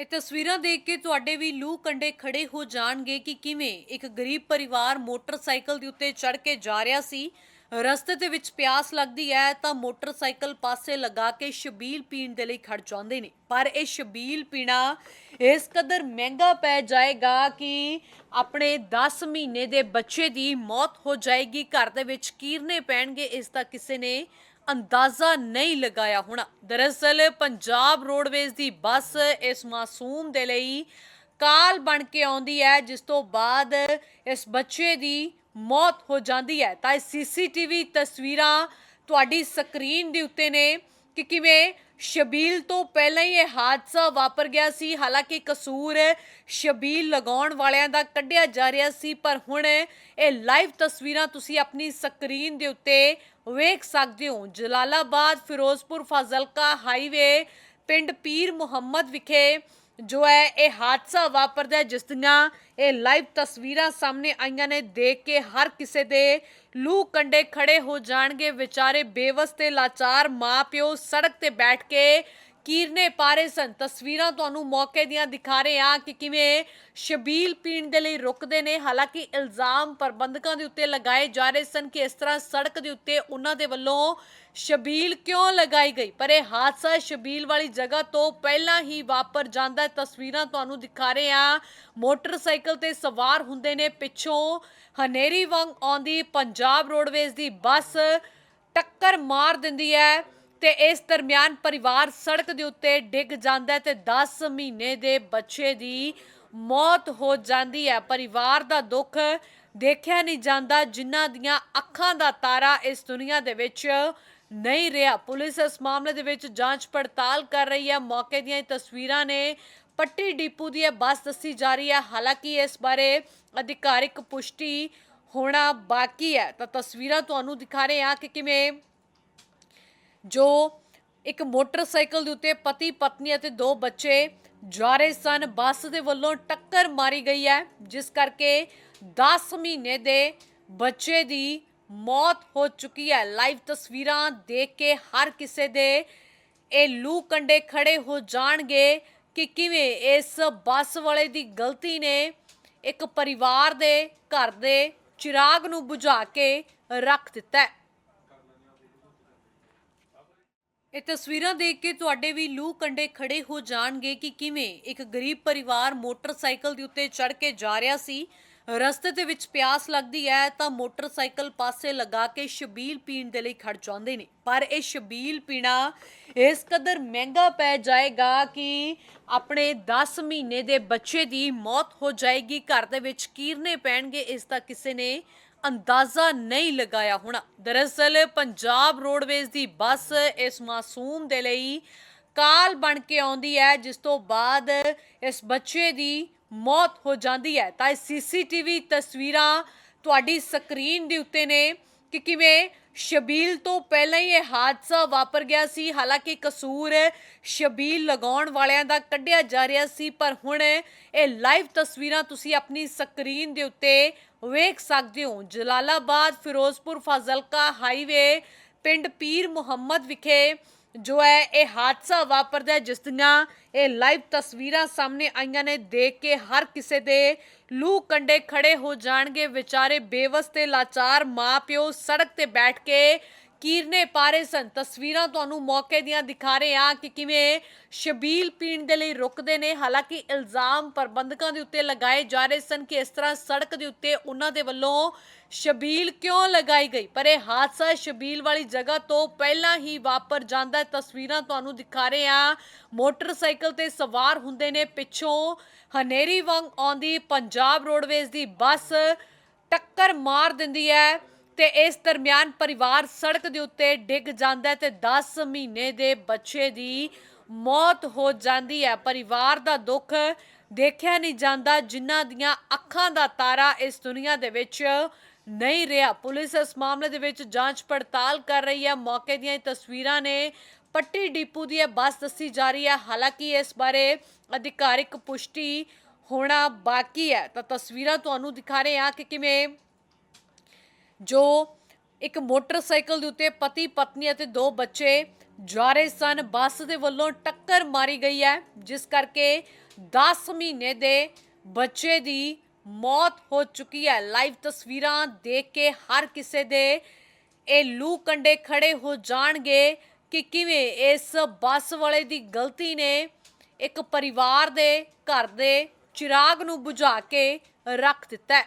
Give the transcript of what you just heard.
ਇਹ ਤਸਵੀਰਾਂ ਦੇਖ ਕੇ ਤੁਹਾਡੇ ਵੀ ਲੂ ਕੰਡੇ ਖੜੇ ਹੋ ਜਾਣਗੇ ਕਿ ਕਿਵੇਂ ਇੱਕ ਗਰੀਬ ਪਰਿਵਾਰ ਮੋਟਰਸਾਈਕਲ ਦੇ ਉੱਤੇ ਚੜ ਕੇ ਜਾ ਰਿਹਾ ਸੀ। ਰਸਤੇ ਦੇ ਵਿੱਚ ਪਿਆਸ ਲੱਗਦੀ ਹੈ ਤਾਂ ਮੋਟਰਸਾਈਕਲ ਪਾਸੇ ਲਗਾ ਕੇ ਸ਼ਬੀਲ ਪੀਣ ਦੇ ਲਈ ਖੜ ਜਾਂਦੇ ਨੇ। ਪਰ ਇਹ ਸ਼ਬੀਲ ਪੀਣਾ ਇਸ ਕਦਰ ਮਹਿੰਗਾ ਪੈ ਜਾਏਗਾ ਕਿ ਆਪਣੇ 10 ਮਹੀਨੇ ਦੇ ਬੱਚੇ ਦੀ ਮੌਤ ਹੋ ਜਾਏਗੀ। ਘਰ ਦੇ ਵਿੱਚ ਕੀਰਨੇ ਪੈਣਗੇ, ਇਸ ਦਾ ਕਿਸੇ ਨੇ ਅੰਦਾਜ਼ਾ ਨਹੀਂ ਲਗਾਇਆ ਹੋਣਾ। ਦਰਅਸਲ ਪੰਜਾਬ ਰੋਡਵੇਜ਼ ਦੀ ਬੱਸ ਇਸ ਮਾਸੂਮ ਦੇ ਲਈ ਕਾਲ ਬਣ ਕੇ ਆਉਂਦੀ ਹੈ, ਜਿਸ ਤੋਂ ਬਾਅਦ ਇਸ ਬੱਚੇ ਦੀ ਮੌਤ ਹੋ ਜਾਂਦੀ ਹੈ। ਤਾਂ ਇਹ ਸੀਸੀਟੀਵੀ ਤਸਵੀਰਾਂ ਤੁਹਾਡੀ ਸਕਰੀਨ ਦੇ ਉੱਤੇ ਨੇ। ਕਿ ਕਿਵੇਂ ਸ਼ਬੀਲ ਤੋਂ ਪਹਿਲਾਂ ਹੀ ਇਹ ਹਾਦਸਾ ਵਾਪਰ ਗਿਆ ਸੀ। ਹਾਲਾਂਕਿ ਕਸੂਰ ਸ਼ਬੀਲ ਲਗਾਉਣ ਵਾਲਿਆਂ ਦਾ ਕੱਢਿਆ ਜਾ ਰਿਹਾ ਸੀ, ਪਰ ਹੁਣ ਇਹ ਲਾਈਵ ਤਸਵੀਰਾਂ ਤੁਸੀਂ ਆਪਣੀ ਸਕਰੀਨ ਦੇ ਉੱਤੇ ਵੇਖ ਸਕਦੇ ਹੋ। ਜਲਾਲਾਬਾਦ ਫਿਰੋਜ਼ਪੁਰ ਫਾਜ਼ਿਲਕਾ ਹਾਈਵੇ ਪਿੰਡ ਪੀਰ ਮੁਹੰਮਦ ਵਿਖੇ ਜੋ ਹੈ ਇਹ ਹਾਦਸਾ ਵਾਪਰਦਾ ਹੈ, ਜਿਸ ਦੀਆਂ ਇਹ ਲਾਈਵ ਤਸਵੀਰਾਂ ਸਾਹਮਣੇ ਆਈਆਂ ਨੇ ਦੇਖ ਕੇ ਹਰ ਕਿਸੇ ਦੇ ਲੂ ਕੰਡੇ ਖੜੇ ਹੋ ਜਾਣਗੇ। ਵਿਚਾਰੇ ਬੇਵਸ ਤੇ ਲਾਚਾਰ ਮਾਪਿਓ ਸੜਕ ਤੇ ਬੈਠ ਕੇ ਕੀਰਨੇ ਪਾਰੇ ਸਨ। ਤਸਵੀਰਾਂ ਤੁਹਾਨੂੰ ਮੌਕੇ ਦੀਆਂ ਦਿਖਾ ਰਹੇ ਹਾਂ ਕਿ ਕਿਵੇਂ ਸ਼ਬੀਲ ਪੀਣ ਦੇ ਲਈ ਰੁਕਦੇ ਨੇ। ਹਾਲਾਂਕਿ ਇਲਜ਼ਾਮ ਪ੍ਰਬੰਧਕਾਂ ਦੇ ਉੱਤੇ ਲਗਾਏ ਜਾ ਰਹੇ ਸਨ ਕਿ ਇਸ ਤਰ੍ਹਾਂ ਸੜਕ ਦੇ ਉੱਤੇ ਉਹਨਾਂ ਦੇ ਵੱਲੋਂ ਸ਼ਬੀਲ ਕਿਉਂ ਲਗਾਈ ਗਈ। ਪਰ ਇਹ ਹਾਦਸਾ ਸ਼ਬੀਲ ਵਾਲੀ ਜਗ੍ਹਾ ਤੋਂ ਪਹਿਲਾਂ ਹੀ ਵਾਪਰ ਜਾਂਦਾ ਹੈ। ਤਸਵੀਰਾਂ ਤੁਹਾਨੂੰ ਦਿਖਾ ਰਹੇ ਹਾਂ। ਮੋਟਰਸਾਈਕਲ ਤੇ ਸਵਾਰ ਹੁੰਦੇ ਨੇ। ਪਿੱਛੋਂ ਹਨੇਰੀ ਵਾਂਗ ਆਉਂਦੀ ਪੰਜਾਬ ਰੋਡਵੇਜ਼ ਦੀ ਬੱਸ ਟੱਕਰ ਮਾਰ ਦਿੰਦੀ ਹੈ। ਤੇ ਇਸ ਦਰਮਿਆਨ ਪਰਿਵਾਰ ਸੜਕ ਦੇ ਉੱਤੇ ਡਿੱਗ ਜਾਂਦਾ ਹੈ ਤੇ 10 ਮਹੀਨੇ ਦੇ ਬੱਚੇ ਦੀ ਮੌਤ ਹੋ ਜਾਂਦੀ ਹੈ। ਪਰਿਵਾਰ ਦਾ ਦੁੱਖ ਦੇਖਿਆ ਨਹੀਂ ਜਾਂਦਾ, ਜਿਨ੍ਹਾਂ ਦੀਆਂ ਅੱਖਾਂ ਦਾ ਤਾਰਾ ਇਸ ਦੁਨੀਆ ਦੇ ਵਿੱਚ ਨਹੀਂ ਰਿਹਾ। ਪੁਲਿਸ ਇਸ ਮਾਮਲੇ ਦੇ ਵਿੱਚ ਜਾਂਚ ਪੜਤਾਲ ਕਰ ਰਹੀ ਹੈ। ਮੌਕੇ ਦੀਆਂ ਤਸਵੀਰਾਂ ਨੇ ਪੱਟੀ ਡਿਪੂ ਦੀ ਇਹ ਬੱਸ ਦੱਸੀ ਜਾ ਰਹੀ ਹੈ। ਹਾਲਾਂਕਿ ਇਸ ਬਾਰੇ ਅਧਿਕਾਰਿਕ ਪੁਸ਼ਟੀ ਹੋਣਾ ਬਾਕੀ ਹੈ। ਤਾਂ ਤਸਵੀਰਾਂ ਤੁਹਾਨੂੰ ਦਿਖਾ ਰਹੇ ਹਾਂ ਕਿ ਕਿਵੇਂ ਜੋ ਇੱਕ ਮੋਟਰਸਾਈਕਲ ਦੇ ਉੱਤੇ ਪਤੀ, ਪਤਨੀ ਅਤੇ ਦੋ ਬੱਚੇ ਜਾ ਰਹੇ ਸਨ, ਬੱਸ ਦੇ ਵੱਲੋਂ ਟੱਕਰ ਮਾਰੀ ਗਈ ਹੈ, ਜਿਸ ਕਰਕੇ 10 ਮਹੀਨੇ ਦੇ ਬੱਚੇ ਦੀ ਮੌਤ ਹੋ ਚੁੱਕੀ ਹੈ। ਲਾਈਵ ਤਸਵੀਰਾਂ ਦੇਖ ਕੇ ਹਰ ਕਿਸੇ ਦੇ ਇਹ ਲੂ ਕੰਡੇ ਖੜੇ ਹੋ ਜਾਣਗੇ ਕਿ ਕਿਵੇਂ ਇਸ ਬੱਸ ਵਾਲੇ ਦੀ ਗਲਤੀ ਨੇ ਇੱਕ ਪਰਿਵਾਰ ਦੇ ਘਰ ਦੇ ਚਿਰਾਗ ਨੂੰ ਬੁਝਾ ਕੇ ਰੱਖ ਦਿੱਤਾ ਹੈ ਇਹ ਤਸਵੀਰਾਂ ਦੇਖ ਕੇ ਤੁਹਾਡੇ ਵੀ ਲੂ ਕੰਡੇ ਖੜੇ ਹੋ ਜਾਣਗੇ ਕਿ ਕਿਵੇਂ ਇੱਕ ਗਰੀਬ ਪਰਿਵਾਰ ਮੋਟਰਸਾਈਕਲ ਦੇ ਉੱਤੇ ਚੜ ਕੇ ਜਾ ਰਿਹਾ ਸੀ। ਰਸਤੇ ਦੇ ਵਿੱਚ ਪਿਆਸ ਲੱਗਦੀ ਹੈ ਤਾਂ ਮੋਟਰਸਾਈਕਲ ਪਾਸੇ ਲਗਾ ਕੇ ਸ਼ਬੀਲ ਪੀਣ ਦੇ ਲਈ ਖੜ ਜਾਂਦੇ ਨੇ। ਪਰ ਇਹ ਸ਼ਬੀਲ ਪੀਣਾ ਇਸ ਕਦਰ ਮਹਿੰਗਾ ਪੈ ਜਾਏਗਾ ਕਿ ਆਪਣੇ 10 ਮਹੀਨੇ ਦੇ ਬੱਚੇ ਦੀ ਮੌਤ ਹੋ ਜਾਏਗੀ। ਘਰ ਦੇ ਵਿੱਚ ਕੀਰਨੇ ਪੈਣਗੇ, ਇਸ ਦਾ ਕਿਸੇ ਨੇ ਅੰਦਾਜ਼ਾ ਨਹੀਂ ਲਗਾਇਆ ਹੋਣਾ। ਦਰਅਸਲ ਪੰਜਾਬ ਰੋਡਵੇਜ਼ ਦੀ ਬੱਸ ਇਸ ਮਾਸੂਮ ਦੇ ਲਈ ਕਾਲ ਬਣ ਕੇ ਆਉਂਦੀ ਹੈ, ਜਿਸ ਤੋਂ ਬਾਅਦ ਇਸ ਬੱਚੇ ਦੀ ਮੌਤ ਹੋ ਜਾਂਦੀ ਹੈ। ਤਾਂ ਇਹ ਸੀਸੀਟੀਵੀ ਤਸਵੀਰਾਂ ਤੁਹਾਡੀ ਸਕਰੀਨ ਦੇ ਉੱਤੇ ਨੇ। ਕਿ ਕਿਵੇਂ ਸ਼ਬੀਲ ਤੋਂ ਪਹਿਲਾਂ ਹੀ ਇਹ ਹਾਦਸਾ ਵਾਪਰ ਗਿਆ ਸੀ। ਹਾਲਾਂਕਿ ਕਸੂਰ ਸ਼ਬੀਲ ਲਗਾਉਣ ਵਾਲਿਆਂ ਦਾ ਕੱਢਿਆ ਜਾ ਰਿਹਾ ਸੀ, ਪਰ ਹੁਣ ਇਹ ਲਾਈਵ ਤਸਵੀਰਾਂ ਤੁਸੀਂ ਆਪਣੀ ਸਕਰੀਨ ਦੇ ਉੱਤੇ ਵੇਖ ਸਕਦੇ ਹੋ। ਜਲਾਲਾਬਾਦ ਫਿਰੋਜ਼ਪੁਰ ਫਾਜ਼ਿਲਕਾ ਹਾਈਵੇ ਪਿੰਡ ਪੀਰ ਮੁਹੰਮਦ ਵਿਖੇ ਜੋ ਹੈ ਇਹ ਹਾਦਸਾ ਵਾਪਰਦਾ ਹੈ, ਜਿਸ ਦੀਆਂ ਇਹ ਲਾਈਵ ਤਸਵੀਰਾਂ ਸਾਹਮਣੇ ਆਈਆਂ ਨੇ ਦੇਖ ਕੇ ਹਰ ਕਿਸੇ ਦੇ ਲੂ ਕੰਡੇ ਖੜੇ ਹੋ ਜਾਣਗੇ। ਵਿਚਾਰੇ ਬੇਵਸ ਤੇ ਲਾਚਾਰ ਮਾਪਿਓ ਸੜਕ ਤੇ ਬੈਠ ਕੇ ਕੀਰਨੇ ਪਾਰੇ ਸਨ। ਤਸਵੀਰਾਂ ਤੁਹਾਨੂੰ ਮੌਕੇ ਦੀਆਂ ਦਿਖਾ ਰਹੇ ਹਾਂ ਕਿ ਕਿਵੇਂ ਸ਼ਬੀਲ ਪੀਣ ਦੇ ਲਈ ਰੁਕਦੇ ਨੇ। ਹਾਲਾਂਕਿ ਇਲਜ਼ਾਮ ਪ੍ਰਬੰਧਕਾਂ ਦੇ ਉੱਤੇ ਲਗਾਏ ਜਾ ਰਹੇ ਸਨ ਕਿ ਇਸ ਤਰ੍ਹਾਂ ਸੜਕ ਦੇ ਉੱਤੇ ਉਹਨਾਂ ਦੇ ਵੱਲੋਂ ਸ਼ਬੀਲ ਕਿਉਂ ਲਗਾਈ ਗਈ? ਪਰ ਇਹ ਹਾਦਸਾ ਸ਼ਬੀਲ ਵਾਲੀ ਜਗ੍ਹਾ ਤੋਂ ਪਹਿਲਾਂ ਹੀ ਵਾਪਰ ਜਾਂਦਾ ਤਸਵੀਰਾਂ ਤੁਹਾਨੂੰ ਦਿਖਾ ਰਹੇ ਹਾਂ। ਮੋਟਰਸਾਈਕਲ ਤੇ ਸਵਾਰ ਹੁੰਦੇ ਨੇ। ਪਿੱਛੋਂ ਹਨੇਰੀ ਵਾਂਗ ਆਉਂਦੀ। ਪੰਜਾਬ ਰੋਡਵੇਜ਼ ਦੀ ਬੱਸ ਟੱਕਰ ਮਾਰ ਦਿੰਦੀ ਹੈ। ਤੇ ਇਸ ਦਰਮਿਆਨ ਪਰਿਵਾਰ ਸੜਕ ਦੇ ਉੱਤੇ ਡਿੱਗ ਜਾਂਦਾ ਹੈ ਤੇ 10 ਮਹੀਨੇ ਦੇ ਬੱਚੇ ਦੀ ਮੌਤ ਹੋ ਜਾਂਦੀ ਹੈ। ਪਰਿਵਾਰ ਦਾ ਦੁੱਖ ਦੇਖਿਆ ਨਹੀਂ ਜਾਂਦਾ, ਜਿਨ੍ਹਾਂ ਦੀਆਂ ਅੱਖਾਂ ਦਾ ਤਾਰਾ ਇਸ ਦੁਨੀਆ ਦੇ ਵਿੱਚ ਨਹੀਂ ਰਿਹਾ। ਪੁਲਿਸ ਇਸ ਮਾਮਲੇ ਦੇ ਵਿੱਚ ਜਾਂਚ ਪੜਤਾਲ ਕਰ ਰਹੀ ਹੈ। ਮੌਕੇ ਦੀਆਂ ਤਸਵੀਰਾਂ ਨੇ ਪੱਟੀ ਡਿਪੂ ਦੀ ਇਹ ਬੱਸ ਦੱਸੀ ਜਾ ਰਹੀ ਹੈ। ਹਾਲਾਂਕਿ ਇਸ ਬਾਰੇ ਅਧਿਕਾਰਿਕ ਪੁਸ਼ਟੀ ਹੋਣਾ ਬਾਕੀ ਹੈ। ਤਾਂ ਤਸਵੀਰਾਂ ਤੁਹਾਨੂੰ ਦਿਖਾ ਰਹੇ ਹਾਂ ਕਿ ਕਿਵੇਂ ਜੋ ਇੱਕ ਮੋਟਰਸਾਈਕਲ ਦੇ ਉੱਤੇ ਪਤੀ, ਪਤਨੀ ਅਤੇ ਦੋ ਬੱਚੇ ਜਾ ਰਹੇ ਸਨ। ਬੱਸ ਦੇ ਵੱਲੋਂ ਟੱਕਰ ਮਾਰੀ ਗਈ ਹੈ, ਜਿਸ ਕਰਕੇ 10 ਮਹੀਨੇ ਦੇ ਬੱਚੇ ਦੀ ਮੌਤ ਹੋ ਚੁੱਕੀ ਹੈ। ਲਾਈਵ ਤਸਵੀਰਾਂ ਦੇਖ ਕੇ ਹਰ ਕਿਸੇ ਦੇ ਇਹ ਲੂ ਕੰਡੇ ਖੜੇ ਹੋ ਜਾਣਗੇ ਕਿ ਕਿਵੇਂ ਇਸ ਬੱਸ ਵਾਲੇ ਦੀ ਗਲਤੀ ਨੇ ਇੱਕ ਪਰਿਵਾਰ ਦੇ ਘਰ ਦੇ ਚਿਰਾਗ ਨੂੰ ਬੁਝਾ ਕੇ ਰੱਖ ਦਿੱਤਾ